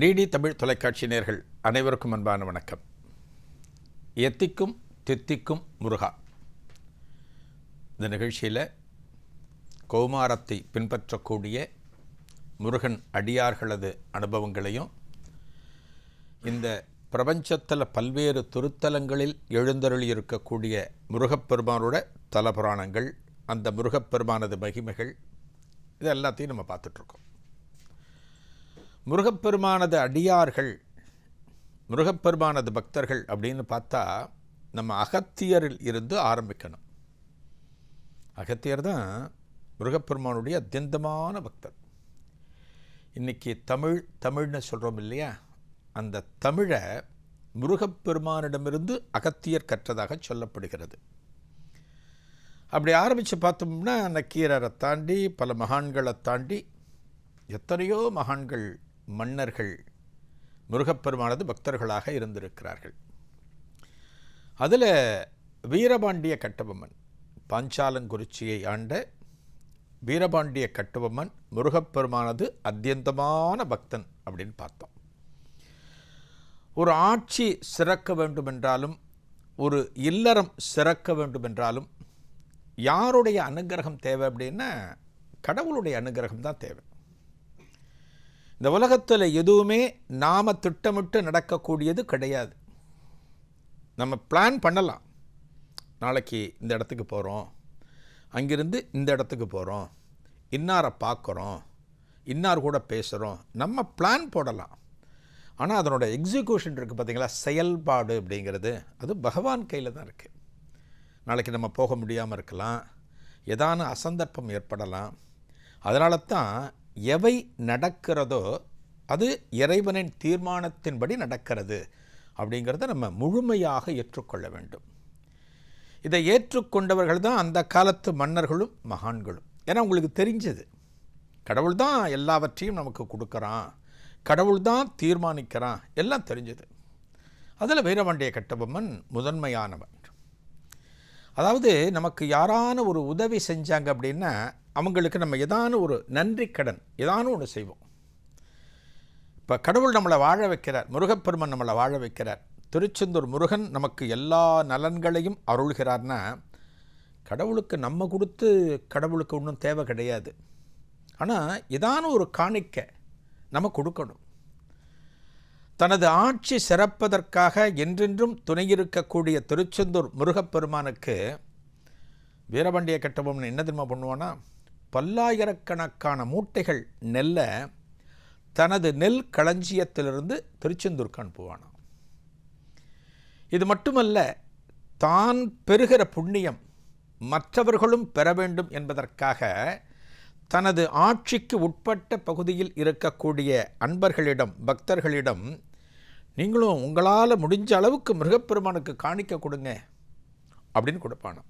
DD Tamil தொலைக்காட்சி நேர்கள் அனைவருக்கும் அன்பான வணக்கம். எத்திக்கும் தித்திக்கும் முருகா. இந்த நிகழ்ச்சியில் கௌமாரத்தை பின்பற்றக்கூடிய முருகன் அடியார்களது அனுபவங்களையும் இந்த பிரபஞ்சத்தில் பல்வேறு துருத்தலங்களில் எழுந்தருளி இருக்கக்கூடிய முருகப்பெருமானோட தலபுராணங்கள் அந்த முருகப்பெருமானது மகிமைகள் இது எல்லாத்தையும் நம்ம பார்த்துட்ருக்கோம் முருகப்பெருமானது அடியார்கள் முருகப்பெருமானது பக்தர்கள் அப்படின்னு பார்த்தா நம்ம அகத்தியரில் இருந்து ஆரம்பிக்கணும். அகத்தியர் தான் முருகப்பெருமானுடைய அத்தியந்தமான பக்தர். இன்றைக்கி தமிழ் தமிழ்னு சொல்கிறோம் இல்லையா? அந்த தமிழை முருகப்பெருமானிடமிருந்து அகத்தியர் கற்றதாக சொல்லப்படுகிறது. அப்படி ஆரம்பித்து பார்த்தோம்னா நக்கீரரை தாண்டி பல மகான்களை தாண்டி எத்தனையோ மகான்கள் மன்னர்கள் முருகப்பெருமானது பக்தர்களாக இருந்திருக்கிறார்கள். அதில் வீரபாண்டிய கட்டபொம்மன் பாஞ்சாலங்குறிச்சியை ஆண்ட வீரபாண்டிய கட்டபொம்மன் முருகப்பெருமானது அத்தியந்தமான பக்தன் அப்படின்னு பார்த்தோம். ஒரு ஆட்சி சிறக்க வேண்டுமென்றாலும் ஒரு இல்லறம் சிறக்க வேண்டுமென்றாலும் யாருடைய அனுகிரகம் தேவை அப்படின்னா கடவுளுடைய அனுகிரகம் தான் தேவை. இந்த உலகத்தில் எதுவுமே நாம் திட்டமிட்டு நடக்கக்கூடியது கிடையாது. நம்ம பிளான் பண்ணலாம். நாளைக்கு இந்த இடத்துக்கு போகிறோம் அங்கிருந்து இந்த இடத்துக்கு போகிறோம் இன்னாரை பார்க்குறோம் இன்னார் கூட பேசுகிறோம் நம்ம பிளான் போடலாம். ஆனால் அதனோட எக்ஸிக்யூஷன் இருக்குது பார்த்திங்களா செயல்பாடு அப்படிங்கிறது அது பகவான் கையில் தான் இருக்குது நாளைக்கு நம்ம போக முடியாமல் இருக்கலாம். ஏதான அசந்தர்ப்பம் ஏற்படலாம். அதனால தான் எவை நடக்கிறதோ அது இறைவனின் தீர்மானத்தின்படி நடக்கிறது அப்படிங்கிறத நம்ம முழுமையாக ஏற்றுக்கொள்ள வேண்டும். இதை ஏற்றுக்கொண்டவர்கள் தான் அந்த காலத்து மன்னர்களும் மகான்களும். ஏன்னா உங்களுக்கு தெரிஞ்சது கடவுள் தான் எல்லாவற்றையும் நமக்கு கொடுக்குறான் கடவுள் தான் தீர்மானிக்கிறான் எல்லாம் தெரிஞ்சது. அதில் வீரபாண்டிய கட்டபொம்மன் முதன்மையானவன். அதாவது நமக்கு யாரான ஒரு உதவி செஞ்சாங்க அப்படின்னா அவங்களுக்கு நம்ம ஏதானும் ஒரு நன்றி கடன் ஏதானும் ஒன்று செய்வோம். இப்போ கடவுள் நம்மளை வாழ வைக்கிறார் முருகப்பெருமன் நம்மளை வாழ வைக்கிறார். திருச்செந்தூர் முருகன் நமக்கு எல்லா நலன்களையும் அருள்கிறார்னா கடவுளுக்கு நம்ம கொடுத்து கடவுளுக்கு ஒன்றும் தேவை கிடையாது. ஆனால் ஏதான ஒரு காணிக்க நம்ம கொடுக்கணும். தனது ஆட்சி சிறப்பதற்காக என்றென்றும் துணையிருக்கக்கூடிய திருச்செந்தூர் முருகப்பெருமானுக்கு வீரபாண்டிய கட்டபொம்மன் என்ன தெரியுமா பண்ணுவான்னா பல்லாயிரக்கணக்கான மூட்டைகள் நெல்லை தனது நெல் களஞ்சியத்திலிருந்து திருச்செந்தூருக்கு அனுப்புவானாம் இது மட்டுமல்ல தான் பெறுகிற புண்ணியம் மற்றவர்களும் பெற வேண்டும் என்பதற்காக தனது ஆட்சிக்கு உட்பட்ட பகுதியில் இருக்கக்கூடிய அன்பர்களிடம் பக்தர்களிடம் நீங்களும் உங்களால் முடிஞ்ச அளவுக்கு மிருகப்பெருமானுக்கு காணிக்க கொடுங்க அப்படின்னு கொடுப்பானாம்.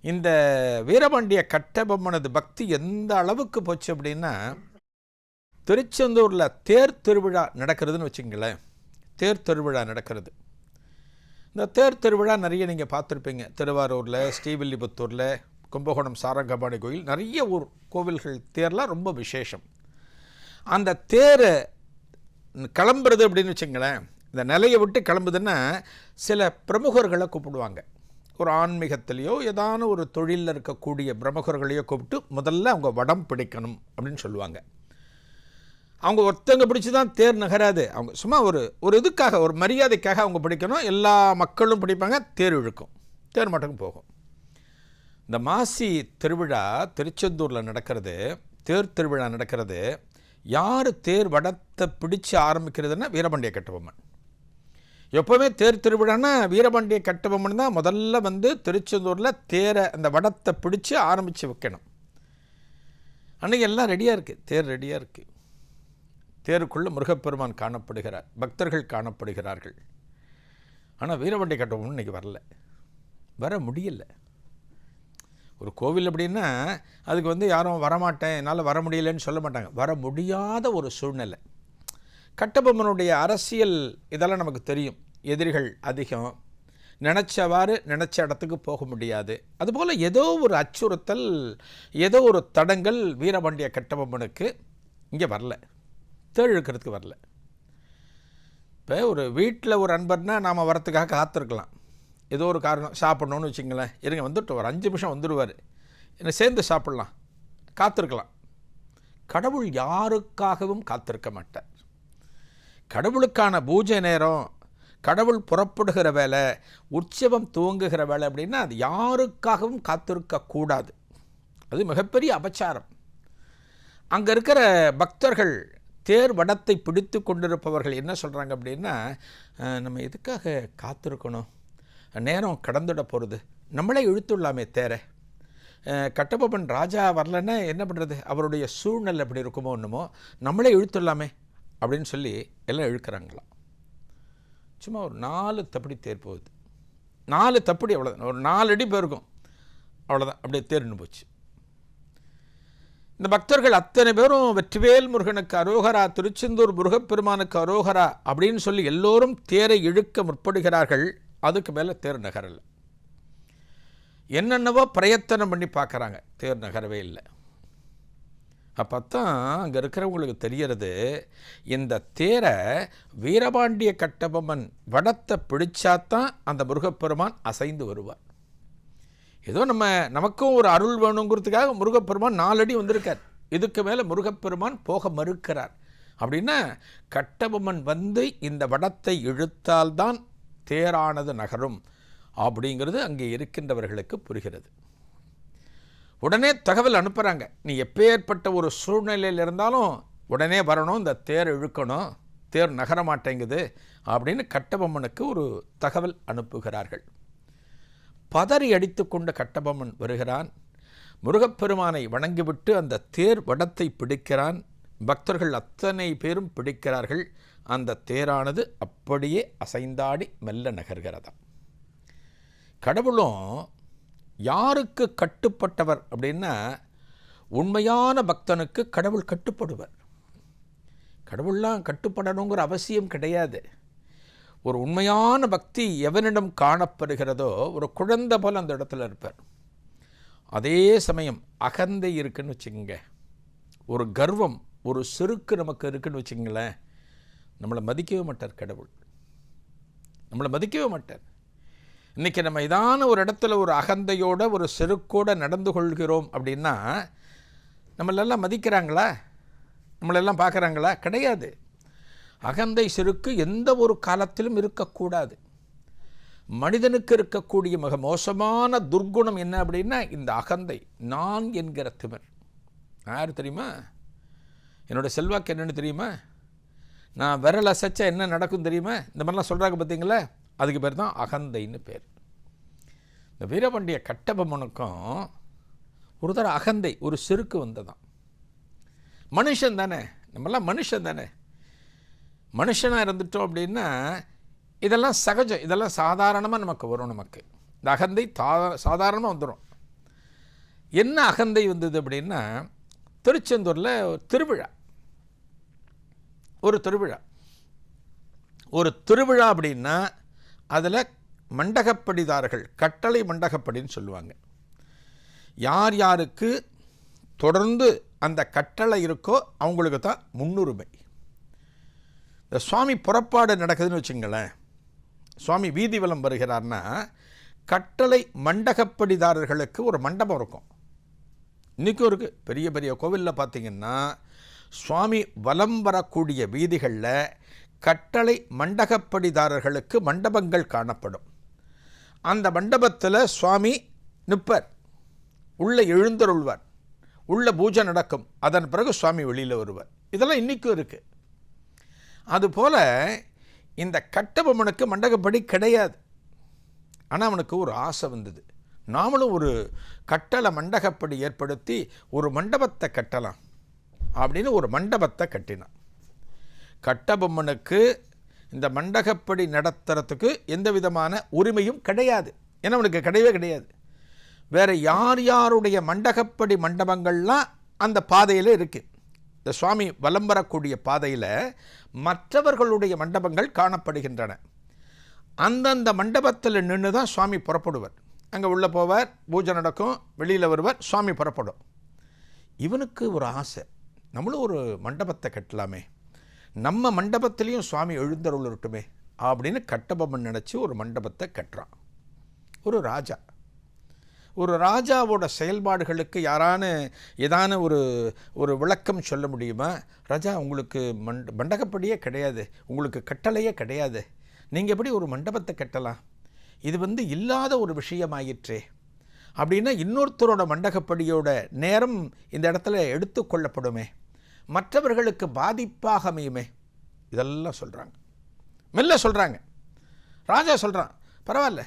இந்த வீரபாண்டிய கட்டபொம்மனது பக்தி எந்த அளவுக்கு போச்சு அப்படின்னா திருச்செந்தூரில் தேர் திருவிழா நடக்கிறதுன்னு வச்சுங்களேன் தேர் திருவிழா நடக்கிறது. இந்த தேர் திருவிழா நிறைய நீங்கள் பார்த்துருப்பீங்க. திருவாரூரில் ஸ்ரீவில்லிபுத்தூரில் கும்பகோணம் சாரங்கபாணி கோயில் நிறைய ஊர் கோவில்கள் தேர்லாம் ரொம்ப விசேஷம். அந்த தேர் கிளம்புறது அப்படின்னு வச்சுங்களேன் இந்த நிலையை விட்டு கிளம்புதுன்னா சில பிரமுகர்களை கூப்பிடுவாங்க. ஒரு ஆன்மீகத்திலேயோ ஏதான ஒரு தொழிலில் இருக்கக்கூடிய பிரமுகர்களையோ கூப்பிட்டு முதல்ல அவங்க வடம் பிடிக்கணும் அப்படின்னு சொல்லுவாங்க. அவங்க ஒருத்தங்க பிடிச்சி தான் தேர் நகராது. அவங்க சும்மா ஒரு ஒரு இதுக்காக ஒரு மரியாதைக்காக அவங்க பிடிக்கணும். எல்லா மக்களும் பிடிப்பாங்க தேர் இழுக்கும். தேர் மட்டும் போகும். இந்த மாசி திருவிழா திருச்செந்தூரில் நடக்கிறது தேர் திருவிழா நடக்கிறது யார் தேர் வடத்தை பிடிச்சு ஆரம்பிக்கிறதுன்னா வீரபாண்டிய கட்டபொம்மன். எப்போவுமே தேர் திருவிழான்னா வீரபாண்டிய கட்டபொம்மன் தான் முதல்ல வந்து திருச்செந்தூரில் தேரை அந்த வடத்தை பிடிச்சு ஆரம்பித்து வைக்கணும். அன்றைக்கி எல்லாம் ரெடியாக இருக்குது தேர் ரெடியாக இருக்குது தேருக்குள்ளே முருகப்பெருமான் காணப்படுகிறார். பக்தர்கள் காணப்படுகிறார்கள். ஆனால் வீரபாண்டிய கட்டபொம்மன் இன்றைக்கி வரல. வர முடியல. ஒரு கோவில் அப்படின்னா அதுக்கு வந்து யாரும் வரமாட்டேன் என்னால் வர முடியலன்னு சொல்ல மாட்டாங்க. வர முடியாத ஒரு சூழ்நிலை. கட்டபொம்மனுடைய அரசியல் இதெல்லாம் நமக்கு தெரியும். எதிரிகள் அதிகம். நினச்சவாறு நினச்ச இடத்துக்கு போக முடியாது. அதுபோல் ஏதோ ஒரு அச்சுறுத்தல் ஏதோ ஒரு தடங்கள் வீரபாண்டிய கட்டபொம்மனுக்கு இங்கே வரல. தேர் இழுக்கிறதுக்கு வரல. இப்போ ஒரு வீட்டில் ஒரு அன்பர்னா நாம் வரத்துக்காக காத்திருக்கலாம். ஏதோ ஒரு காரணம் சாப்பிட்ணுன்னு வச்சுங்களேன் இருங்க வந்துட்டு ஒரு அஞ்சு நிமிஷம் வந்துடுவார் என்னை சேர்ந்து சாப்பிட்லாம். காத்திருக்கலாம். கடவுள் யாருக்காகவும் காத்திருக்க மாட்டார். கடவுளுக்கான பூஜை நேரம் கடவுள் புறப்படுகிற வேலை உற்சவம் துவங்குகிற வேலை அப்படின்னா அது யாருக்காகவும் காத்திருக்கக்கூடாது அது மிகப்பெரிய அபச்சாரம். அங்கே இருக்கிற பக்தர்கள் தேர் வடத்தை பிடித்து கொண்டிருப்பவர்கள் என்ன சொல்கிறாங்க அப்படின்னா நம்ம எதுக்காக காத்திருக்கணும்? நேரம் கடந்துட போகிறது நம்மளே இழுத்துடலாமே தேரை. கட்டபொம்மன் ராஜா வரலன்னா என்ன பண்ணுறது அவருடைய சூழ்நிலை எப்படி இருக்குமோ ஒன்றுமோ நம்மளே இழுத்துடலாமே. அப்படின்னு சொல்லி எல்லாம் இழுக்கிறாங்களாம் சும்மா ஒரு நாலு தப்படி தேர் போகுது. நாலு தப்படி அவ்வளோதான் ஒரு நாலு அடி போயிருக்கும் அவ்வளோதான் அப்படியே தேர்னு போச்சு. இந்த பக்தர்கள் அத்தனை பேரும் வெற்றிவேல் முருகனுக்கு அரோகரா திருச்செந்தூர் முருகப்பெருமானுக்கு அரோகரா அப்படின்னு சொல்லி எல்லோரும் தேரை இழுக்க முற்படுகிறார்கள். அதுக்கு மேலே தேர் நகரலை. என்னென்னவோ பிரயத்தனம் பண்ணி பார்க்குறாங்க. தேர் நகரவே இல்லை. அப்போ தான் அங்கே இருக்கிறவங்களுக்கு தெரியறது இந்த தேரை வீரபாண்டிய கட்டபொம்மன் வடத்தை பிடிச்சாத்தான் அந்த முருகப்பெருமான் அசைந்து வருவார். ஏதோ நம்ம நமக்கும் ஒரு அருள் வேணுங்கிறதுக்காக முருகப்பெருமான் நாலடி வந்திருக்கார். இதுக்கு மேலே முருகப்பெருமான் போக மறுக்கிறார். அப்படின்னா கட்டபொம்மன் வந்து இந்த வடத்தை இழுத்தால்தான் தேரானது நகரும். அப்படிங்கிறது அங்கே இருக்கின்றவர்களுக்கு புரிகிறது. உடனே தகவல் அனுப்புகிறாங்க நீ எப்பேற்பட்ட ஒரு சூழ்நிலையில் இருந்தாலும் உடனே வரணும் இந்த தேர் இழுக்கணும் தேர் நகர மாட்டேங்குது அப்படின்னு கட்டபொம்மனுக்கு ஒரு தகவல் அனுப்புகிறார்கள். பதறி அடித்துக்கொண்ட கட்டபொம்மன் வருகிறான். முருகப்பெருமானை வணங்கிவிட்டு அந்த தேர் வடத்தை பிடிக்கிறான். பக்தர்கள் அத்தனை பேரும் பிடிக்கிறார்கள். அந்த தேரானது அப்படியே அசைந்தாடி மெல்ல நகர்கிறதாம். கடவுளும் யாருக்கு கட்டுப்பட்டவர் அப்படின்னா உண்மையான பக்தனுக்கு கடவுள் கட்டுப்படுவர். கடவுள்லாம் கட்டுப்படணுங்கிற அவசியம் கிடையாது. ஒரு உண்மையான பக்தி எவனிடம் காணப்படுகிறதோ ஒரு குழந்தை போல் அந்த இடத்துல இருப்பார். அதே சமயம் அகந்தை இருக்குன்னு வச்சுக்கோங்க. ஒரு கர்வம் ஒரு செருக்கு நமக்கு இருக்குன்னு வச்சுங்களேன் நம்மளை மதிக்கவே மாட்டார் கடவுள். நம்மளை மதிக்கவே மாட்டார். இன்றைக்கி நம்ம இதான ஒரு இடத்துல ஒரு அகந்தையோட ஒரு செருக்கோட நடந்து கொள்கிறோம் அப்படின்னா நம்மளெல்லாம் மதிக்கிறாங்களா? நம்மளெல்லாம் பார்க்குறாங்களா? கிடையாது. அகந்தை செருக்கு எந்த ஒரு காலத்திலும் இருக்கக்கூடாது. மனிதனுக்கு இருக்கக்கூடிய மிக மோசமான துர்க்குணம் என்ன அப்படின்னா இந்த அகந்தை நான் என்கிற திமிர். யார் தெரியுமா? என்னோட செல்வாக்கு என்னென்னு தெரியுமா? நான் விரல் அசைச்சா என்ன நடக்கும் தெரியுமா? இந்த மாதிரிலாம் சொல்கிறாங்க பார்த்தீங்களா? அதுக்கு பேர் தான் அகந்தைன்னு பேர். இந்த வீரபாண்டிய கட்டபொம்மனுக்கும் ஒரு தடவை அகந்தை ஒரு செருக்கு வந்ததான் மனுஷன் தானே நம்மளாம் மனுஷன் தானே. மனுஷனாக இருந்துட்டோம் அப்படின்னா இதெல்லாம் சகஜம் இதெல்லாம் சாதாரணமாக நமக்கு வரும் நமக்கு. இந்த அகந்தை தா சாதாரணமாக வந்துடும் என்ன அகந்தை வந்தது அப்படின்னா திருச்செந்தூரில் ஒரு திருவிழா. ஒரு திருவிழா. ஒரு திருவிழா அப்படின்னா அதில் மண்டகப்படிதாரர்கள் கட்டளை மண்டகப்படின்னு சொல்லுவாங்க. யார் யாருக்கு தொடர்ந்து அந்த கட்டளை இருக்கோ அவங்களுக்கு தான் முன்னுரிமை. இந்த சுவாமி புறப்பாடு நடக்குதுன்னு வச்சுங்களேன் சுவாமி வீதி வலம் வருகிறார்னா கட்டளை மண்டகப்படிதாரர்களுக்கு ஒரு மண்டபம் இருக்கும். இன்றைக்கும் இருக்குது பெரிய பெரிய கோவிலில் பார்த்தீங்கன்னா சுவாமி வலம் வரக்கூடிய வீதிகளில் கட்டளை மண்டகப்படிதாரர்களுக்கு மண்டபங்கள் காணப்படும். அந்த மண்டபத்தில் சுவாமி நிற்பர் உள்ளே எழுந்தருள்வார். உள்ள பூஜை நடக்கும். அதன் பிறகு சுவாமி வெளியில் வருவார். இதெல்லாம் இன்றைக்கும் இருக்குது அதுபோல் இந்த கட்டபொம்மனுக்கு மண்டகப்படி கிடையாது. ஆனால் அவனுக்கு ஒரு ஆசை வந்தது. நாமளும் ஒரு கட்டளை மண்டகப்படி ஏற்படுத்தி ஒரு மண்டபத்தை கட்டலாம் அப்படின்னு ஒரு மண்டபத்தை கட்டினான். கட்டபொம்மனுக்கு இந்த மண்டகப்படி நடத்துறதுக்கு எந்த விதமான உரிமையும் கிடையாது. ஏன்னா அவனுக்கு கிடையவே கிடையாது. வேறு யார் யாருடைய மண்டகப்படி மண்டபங்கள்லாம் அந்த பாதையில் இருக்குது இந்த சுவாமி வலம் வரக்கூடிய பாதையில் மற்றவர்களுடைய மண்டபங்கள் காணப்படுகின்றன. அந்தந்த மண்டபத்தில் நின்று தான் சுவாமி புறப்படுவர். அங்கே உள்ளே போவார் பூஜை நடக்கும் வெளியில் வருவார் சுவாமி புறப்படும். இவனுக்கு ஒரு ஆசை. நம்மளும் ஒரு மண்டபத்தை கட்டலாமே. நம்ம மண்டபத்திலையும் சுவாமி எழுந்தருளட்டுமே அப்படின்னு கட்டபொம்மன் நினச்சி ஒரு மண்டபத்தை கட்டுறான். ஒரு ராஜா. ஒரு ராஜாவோட செயல்பாடுகளுக்கு யாரான ஏதான ஒரு ஒரு விளக்கம் சொல்ல முடியுமா? ராஜா உங்களுக்கு மண்ட மண்டகப்படியே கிடையாது. உங்களுக்கு கட்டளையே கிடையாது. நீங்கள் எப்படி ஒரு மண்டபத்தை கட்டலாம்? இது வந்து இல்லாத ஒரு விஷயமாயிற்றே. அப்படின்னா இன்னொருத்தரோட மண்டகப்படியோட நேரம் இந்த இடத்துல எடுத்துக்கொள்ளப்படுமே மற்றவர்களுக்கு பாதிப்பாக அமையுமே? இதெல்லாம் சொல்கிறாங்க மெல்ல சொல்கிறாங்க ராஜா சொல்கிறான் பரவாயில்ல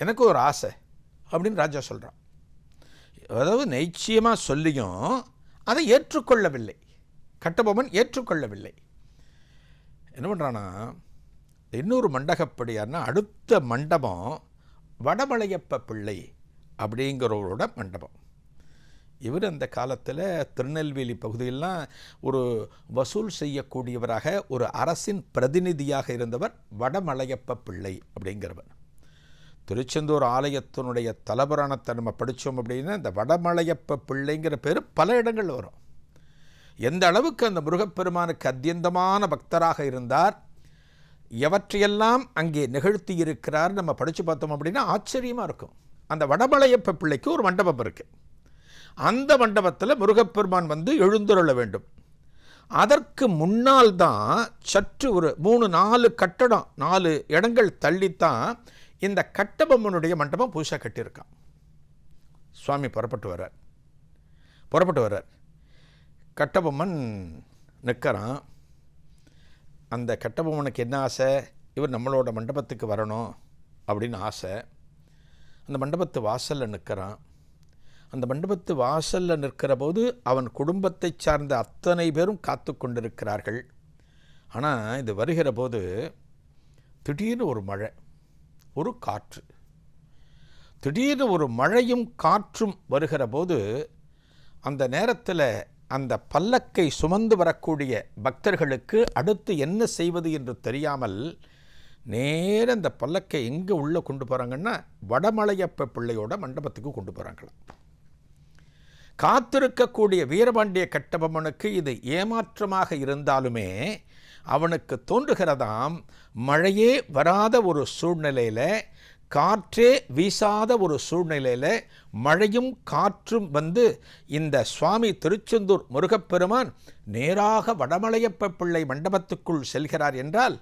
எனக்கு ஒரு ஆசை அப்படின்னு ராஜா சொல்கிறான் அதாவது நிச்சயமாக சொல்லியும் அதை ஏற்றுக்கொள்ளவில்லை. கட்டபொம்மன் ஏற்றுக்கொள்ளவில்லை. என்ன பண்ணுறான்னா இன்னொரு மண்டகப்படியார்னா அடுத்த மண்டபம் வடமலையப்ப பிள்ளை அப்படிங்கிறவரோட மண்டபம். இவர் அந்த காலத்தில் திருநெல்வேலி பகுதியெல்லாம் ஒரு வசூல் செய்யக்கூடியவராக ஒரு அரசின் பிரதிநிதியாக இருந்தவர் வடமலையப்ப பிள்ளை அப்படிங்கிறவர். திருச்செந்தூர் ஆலயத்தினுடைய தலபுராணத்தை நம்ம படித்தோம் அப்படின்னா இந்த வடமலையப்ப பிள்ளைங்கிற பேர் பல இடங்கள் வரும். எந்த அளவுக்கு அந்த முருகப்பெருமானுக்கு அத்தியந்தமான பக்தராக இருந்தார் எவற்றையெல்லாம் அங்கே நிகழ்த்தி இருக்கிறார் நம்ம படித்து பார்த்தோம் அப்படின்னா ஆச்சரியமாக இருக்கும். அந்த வடமலையப்ப பிள்ளைக்கு ஒரு மண்டபம் இருக்குது அந்த மண்டபத்தில் முருகப்பெருமான் வந்து எழுந்துருள வேண்டும். அதற்கு முன்னால் தான் சற்று ஒரு மூணு நாலு கட்டடம் நாலு இடங்கள் தள்ளித்தான் இந்த கட்டபொம்மனுடைய மண்டபம் புதுசாக கட்டியிருக்கான். சுவாமி புறப்பட்டு வர்றார். புறப்பட்டு வர்றார். கட்டபொம்மன் நிற்கிறான். அந்த கட்டபொம்மனுக்கு என்ன ஆசை? இவர் நம்மளோட மண்டபத்துக்கு வரணும் அப்படின்னு ஆசை. அந்த மண்டபத்து வாசலில் நிற்கிறான். அந்த மண்டபத்து வாசலில் நிற்கிற போது அவன் குடும்பத்தை சார்ந்த அத்தனை பேரும் காத்து கொண்டிருக்கிறார்கள். ஆனால் இது வருகிற போது திடீர்னு ஒரு மழை ஒரு காற்று. திடீர்னு ஒரு மழையும் காற்றும் வருகிற போது அந்த நேரத்தில் அந்த பல்லக்கை சுமந்து வரக்கூடிய பக்தர்களுக்கு அடுத்து என்ன செய்வது என்று தெரியாமல் நேர அந்த பல்லக்கை எங்கே உள்ளே கொண்டு போகிறாங்கன்னா வடமலையப்ப பிள்ளையோட மண்டபத்துக்கு கொண்டு போகிறாங்களாம் காத்திருக்கக்கூடிய வீரபாண்டிய கட்டபொம்மனுக்கு இது ஏமாற்றமாக இருந்தாலுமே அவனுக்கு தோன்றுகிறதாம் மழையே வராத ஒரு சூழ்நிலையில் காற்றே வீசாத ஒரு சூழ்நிலையில் மழையும் காற்றும் வந்து இந்த சுவாமி திருச்செந்தூர் முருகப்பெருமான் நேராக வடமலையப்ப பிள்ளை மண்டபத்துக்குள் செல்கிறார் என்றால்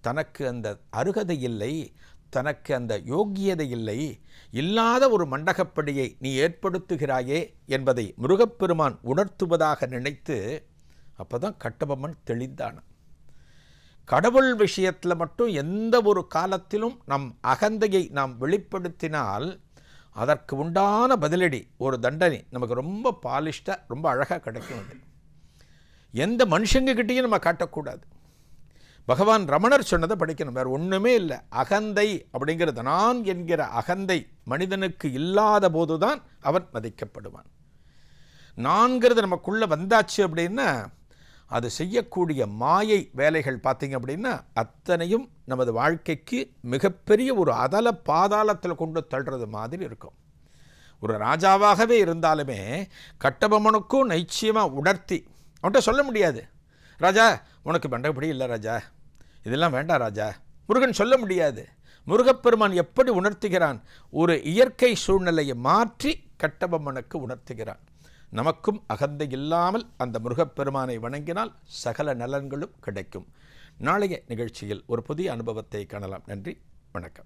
தனக்கு அந்த அருகதை இல்லை. தனக்கு அந்த யோக்கியதை இல்லை இல்லாத ஒரு மண்டகப்படியை நீ ஏற்படுத்துகிறாயே என்பதை முருகப்பெருமான் உணர்த்துவதாக நினைத்து அப்போ தான் கட்டபொம்மன் தெளிந்தான். கடவுள் விஷயத்தில் மட்டும் எந்த ஒரு காலத்திலும் நம் அகந்தையை நாம் வெளிப்படுத்தினால் அதற்கு உண்டான பதிலடி ஒரு தண்டனை நமக்கு ரொம்ப பாலிஷ்டாக ரொம்ப அழகாக கிடைக்கும் அது. எந்த மனுஷங்கக்கிட்டேயும் நம்ம காட்டக்கூடாது. பகவான் ரமணர் சொன்னதை படிக்கணும் வேறு ஒன்றுமே இல்லை. அகந்தை அப்படிங்கிறது நான் என்கிற அகந்தை மனிதனுக்கு இல்லாத போதுதான் அவன் மதிக்கப்படுவான். நான்கிறது நமக்குள்ளே வந்தாச்சு அப்படின்னா அது செய்யக்கூடிய மாயை வேலைகள் பார்த்தீங்க அப்படின்னா அத்தனையும் நமது வாழ்க்கைக்கு மிகப்பெரிய ஒரு அதல பாதாளத்தில் கொண்டு தள்ளுறது மாதிரி இருக்கும். ஒரு ராஜாவாகவே இருந்தாலுமே கட்டபொம்மனுக்கும் நிச்சயமாக உணர்த்தி அவன்கிட்ட சொல்ல முடியாது. ராஜா உனக்கு மண்டபடி இல்லை ராஜா. இதெல்லாம் வேண்டாம் ராஜா. முருகன் சொல்ல முடியாது. முருகப்பெருமான் எப்படி உணர்த்துகிறான்? ஒரு இயற்கை சூழ்நிலையை மாற்றி கட்டபொம்மனுக்கு உணர்த்துகிறான். நமக்கும் அகந்தை இல்லாமல் அந்த முருகப்பெருமானை வணங்கினால் சகல நலன்களும் கிடைக்கும். நாளைய நிகழ்ச்சியில் ஒரு புதிய அனுபவத்தை காணலாம். நன்றி. வணக்கம்.